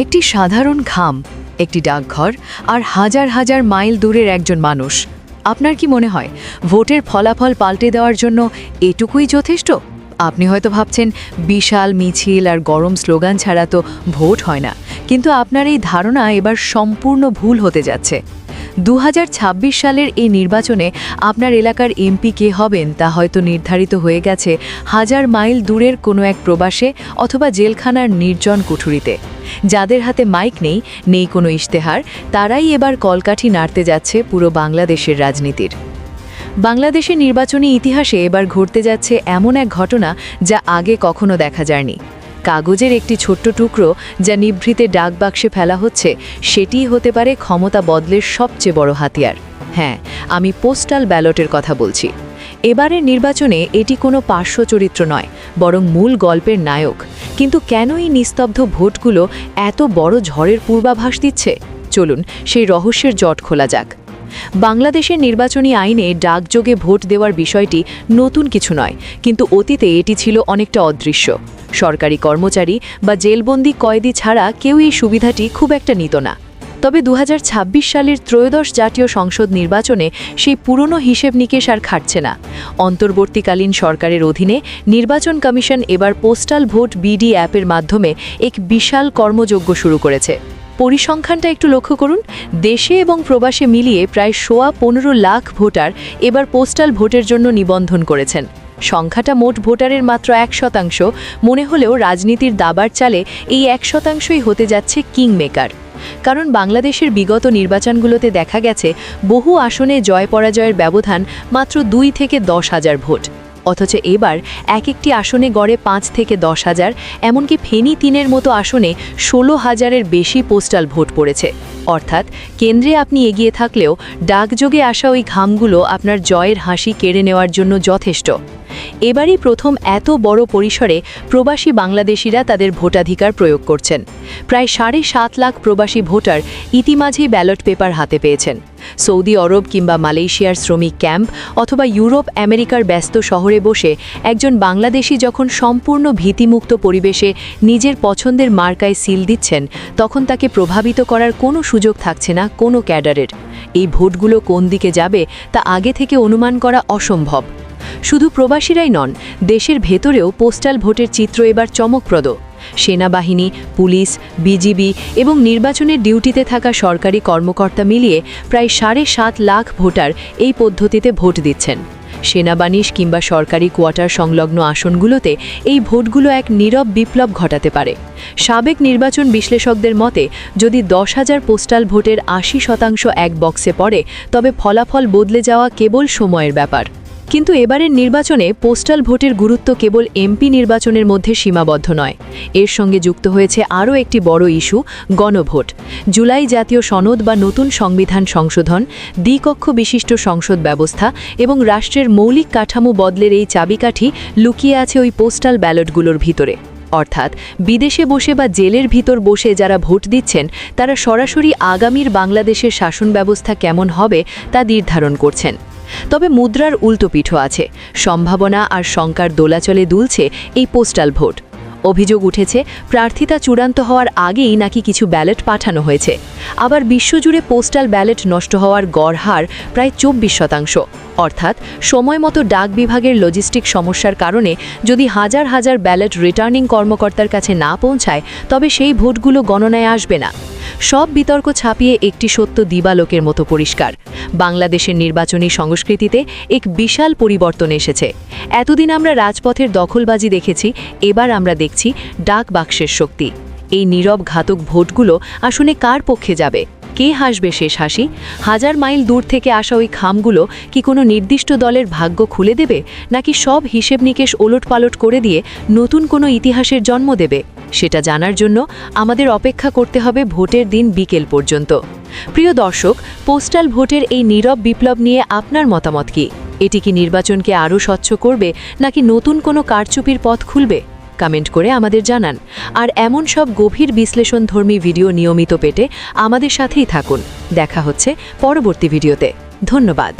একটি সাধারণ ঘাম একটি ডাকঘর আর হাজার হাজার মাইল দূরের একজন মানুষ। আপনার কি মনে হয়, ভোটের ফলাফল পাল্টে দেওয়ার জন্য এটুকুই যথেষ্ট? আপনি হয়তো ভাবছেন, বিশাল মিছিল আর গরম স্লোগান ছাড়া তো ভোট হয় না। কিন্তু আপনার এই ধারণা এবার সম্পূর্ণ ভুল হতে যাচ্ছে। দু হাজার ছাব্বিশ সালের এই নির্বাচনে আপনার এলাকার এমপি কে হবেন তা হয়তো নির্ধারিত হয়ে গেছে হাজার মাইল দূরের কোনো এক প্রবাসে অথবা জেলখানার নির্জন কুঠুরিতে। যাদের হাতে মাইক নেই নেই কোনো ইশতেহার, তারাই এবার কলকাঠি নাড়তে যাচ্ছে পুরো বাংলাদেশের রাজনীতির। বাংলাদেশের নির্বাচনী ইতিহাসে এবার ঘটতে যাচ্ছে এমন এক ঘটনা যা আগে কখনো দেখা যায়নি। কাগজের একটি ছোট্ট টুকরো যা নিভৃতে ডাকবাক্সে ফেলা হচ্ছে, সেটিই হতে পারে ক্ষমতা বদলের সবচেয়ে বড় হাতিয়ার। হ্যাঁ আমি পোস্টাল ব্যালটের কথা বলছি। এবারের নির্বাচনে এটি কোনো পার্শ্ব চরিত্র নয়, বরং মূল গল্পের নায়ক। কিন্তু কেন এই নিস্তব্ধ ভোটগুলো এত বড় ঝড়ের পূর্বাভাস দিচ্ছে? চলুন, সেই রহস্যের জট খোলা যাক। বাংলাদেশের নির্বাচনী আইনে ডাকযোগে ভোট দেওয়ার বিষয়টি নতুন কিছু নয়, কিন্তু অতীতে এটি ছিল অনেকটা অদৃশ্য। সরকারি কর্মচারী বা জেলবন্দি কয়েদি ছাড়া কেউ এই সুবিধাটি খুব একটা নিত না। তবে দু হাজার ছাব্বিশ সালের ত্রয়োদশ জাতীয় সংসদ নির্বাচনে সেই পুরনো হিসেব নিকেশ আর খাটছে না। অন্তর্বর্তীকালীন সরকারের অধীনে নির্বাচন কমিশন এবার পোস্টাল ভোট বিডি অ্যাপের মাধ্যমে এক বিশাল কর্মযজ্ঞ শুরু করেছে। পরিসংখ্যানটা একটু লক্ষ্য করুন। দেশে এবং প্রবাসে মিলিয়ে প্রায় সোয়া পনেরো লাখ ভোটার এবার পোস্টাল ভোটের জন্য নিবন্ধন করেছেন। সংখ্যাটা মোট ভোটারের মাত্র এক শতাংশ। মনে হলেও রাজনীতির দাবার চালে এই এক শতাংশই হতে যাচ্ছে কিং মেকার কারণ বাংলাদেশের বিগত নির্বাচনগুলোতে দেখা গেছে, বহু আসনে জয় পরাজয়ের ব্যবধান মাত্র দুই থেকে দশ হাজার ভোট। অথচ এবার এক একটি আসনে গড়ে পাঁচ থেকে দশ হাজার, এমনকি ফেনী তিনের মতো আসনে ষোলো হাজারের বেশি পোস্টাল ভোট পড়েছে। অর্থাৎ কেন্দ্রে আপনি এগিয়ে থাকলেও ডাকযোগে আসা ওই ঘামগুলো আপনার জয়ের হাসি কেড়ে নেওয়ার জন্য যথেষ্ট। এবারই প্রথম এত বড় পরিসরে প্রবাসী বাংলাদেশিরা তাদের ভোটাধিকার প্রয়োগ করছেন। প্রায় সাড়ে সাত লাখ প্রবাসী ভোটার ইতিমাঝেই ব্যালট পেপার হাতে পেয়েছেন। সৌদি আরব কিংবা মালয়েশিয়ার শ্রমিক ক্যাম্প অথবা ইউরোপ, আমেরিকার ব্যস্ত শহরে বসে একজন বাংলাদেশি যখন সম্পূর্ণ ভীতিমুক্ত পরিবেশে নিজের পছন্দের মার্কায় সিল দিচ্ছেন, তখন তাকে প্রভাবিত করার কোনো সুযোগ থাকছে না কোনো ক্যাডারের। এই ভোটগুলো কোন দিকে যাবে তা আগে থেকে অনুমান করা অসম্ভব। শুধু প্রবাসীরাই নন, দেশের ভেতরেও পোস্টাল ভোটের চিত্র এবার চমকপ্রদ। সেনাবাহিনী, পুলিশ, বিজিবি এবং নির্বাচনের ডিউটিতে থাকা সরকারি কর্মকর্তা মিলিয়ে প্রায় সাড়ে সাত লাখ ভোটার এই পদ্ধতিতে ভোট দিচ্ছেন। সেনাবাহিনী কিংবা সরকারি কোয়ার্টার সংলগ্ন আসনগুলোতে এই ভোটগুলো এক নীরব বিপ্লব ঘটাতে পারে। সাবেক নির্বাচন বিশ্লেষকদের মতে, যদি দশ হাজার পোস্টাল ভোটের আশি শতাংশ এক বক্সে পড়ে, তবে ফলাফল বদলে যাওয়া কেবল সময়ের ব্যাপার। কিন্তু এবারের নির্বাচনে পোস্টাল ভোটের গুরুত্ব কেবল এমপি নির্বাচনের মধ্যে সীমাবদ্ধ নয়। এর সঙ্গে যুক্ত হয়েছে আরও একটি বড় ইস্যু, গণভোট। জুলাই জাতীয় সনদ বা নতুন সংবিধান সংশোধন, দ্বিকক্ষ বিশিষ্ট সংসদ ব্যবস্থা এবং রাষ্ট্রের মৌলিক কাঠামো বদলের এই চাবিকাঠি লুকিয়ে আছে ওই পোস্টাল ব্যালটগুলোর ভিতরে। অর্থাৎ, বিদেশে বসে বা জেলের ভিতর বসে যারা ভোট দিচ্ছেন, তারা সরাসরি আগামীর বাংলাদেশের শাসন ব্যবস্থা কেমন হবে তা নির্ধারণ করছেন। তবে মুদ্রার উল্টোপিঠও আছে। সম্ভাবনা আর শঙ্কার দোলাচলে দুলছে এই পোস্টাল ভোট। অভিযোগ উঠেছে, প্রার্থিতা চূড়ান্ত হওয়ার আগেই নাকি কিছু ব্যালট পাঠানো হয়েছে। আবার বিশ্বজুড়ে পোস্টাল ব্যালট নষ্ট হওয়ার গড় হার প্রায় চব্বিশ শতাংশ। অর্থাৎ সময় মতো ডাক বিভাগের লজিস্টিক সমস্যার কারণে যদি হাজার হাজার ব্যালট রিটার্নিং কর্মকর্তার কাছে না পৌঁছায়, তবে সেই ভোটগুলো গণনায় আসবে না। সব বিতর্ক ছাপিয়ে একটি সত্য দিবালোকের মতো পরিষ্কার। বাংলাদেশের নির্বাচনী সংস্কৃতিতে এক বিশাল পরিবর্তন এসেছে। এতদিন আমরা রাজপথের দখলবাজি দেখেছি, এবার আমরা দেখছি ডাক বাক্সের শক্তি। এই নীরব ঘাতক ভোটগুলো আসলে কার পক্ষে যাবে? কে হাসবে শেষ হাসি? হাজার মাইল দূর থেকে আসা ওই খামগুলো কি কোনো নির্দিষ্ট দলের ভাগ্য খুলে দেবে? নাকি সব হিসেব নিকেশ ওলটপালট করে দিয়ে নতুন কোনো ইতিহাসের জন্ম দেবে? সেটা জানার জন্য আমাদের অপেক্ষা করতে হবে ভোটের দিন বিকেল পর্যন্ত। প্রিয় দর্শক, পোস্টাল ভোটের এই নীরব বিপ্লব নিয়ে আপনার মতামত কি? এটি কি নির্বাচনকে আরও স্বচ্ছ করবে নাকি নতুন কোনো কারচুপির পথ খুলবে? কমেন্ট করে আমাদের জানান। আর এমন সব গভীর বিশ্লেষণধর্মী ভিডিও নিয়মিত পেটে আমাদের সাথেই থাকুন। দেখা হচ্ছে পরবর্তী ভিডিওতে। ধন্যবাদ।